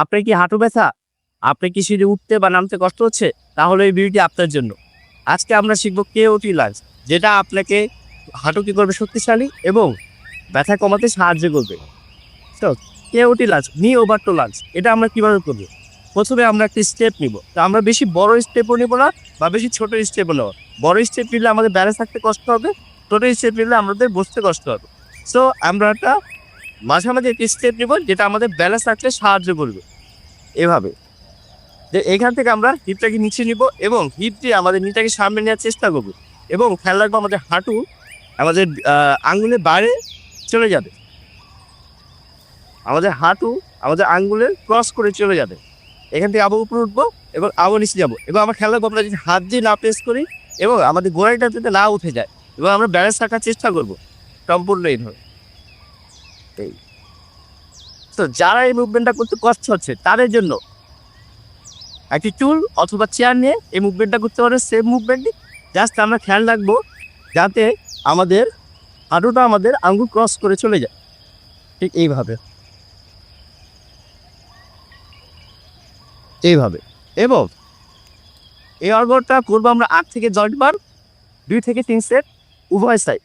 আপনার কি হাঁটু ব্যথা? আপনি কি সিঁড়ি উঠতে বা নামতে কষ্ট হচ্ছে? তাহলে এই ভিডিওটি আপনার জন্য। আজকে আমরা শিখব কেওটি লাঞ্চ যেটা আপনাকে হাঁটু কি করবে? শক্তিশালী এবং ব্যথা কমাতে সাহায্য করবে। তো, কেওটি লাঞ্চ নি ওভার টু লাঞ্চ এটা আমরা কীভাবে করব? প্রথমে আমরা একটি স্টেপ নিব। তো আমরা বেশি বড় স্টেপও নিব না, বা বেশি ছোট স্টেপও নেব। বড় স্টেপ নিলে আমাদের ব্যালেন্স থাকতে কষ্ট হবে, ছোট স্টেপ নিলে আমাদের বসতে কষ্ট হবে। সো আমরা একটা মাঝামাঝি একটি স্টেপ নিব যেটা আমাদের ব্যালেন্স রাখতে সাহায্য করবে। এভাবে। যে এখান থেকে আমরা হিপটাকে নিচে নিব এবং হিপ দিয়ে আমাদের নিটাকে সামনে নেওয়ার চেষ্টা করব এবং খেয়াল রাখব আমাদের হাঁটু আমাদের আঙ্গুলের বাইরে চলে যাবে। আমাদের হাঁটু আমাদের আঙ্গুলের ক্রস করে চলে যাবে। এখান থেকে আবার উপরে উঠবো এবং আবার নিচে যাব। এবং আমরা খেয়াল রাখব আমরা যদি হাত দিয়ে না প্রেস করি এবং আমাদের গোড়াইটা যাতে না উঠে যায় এবং আমরা ব্যালেন্স রাখার চেষ্টা করব। সম্পূর্ণ এই এইভাবে। এই। তো যারা এই মুভমেন্টটা করতে কষ্ট হচ্ছে, তাদের জন্য একটি টুল অথবা চেয়ার নিয়ে এই মুভমেন্টটা করতে পারে সেম মুভমেন্টই জাস্ট আমরা খেয়াল রাখব যাতে আমাদের হাঁটুটা আমাদের আঙ্গুল ক্রস করে চলে যায়। ঠিক এইভাবে। এইভাবে। এবং এই অর্গটা করব আমরা আট থেকে দশ বার, দুই থেকে তিন সেট উভয় সাইড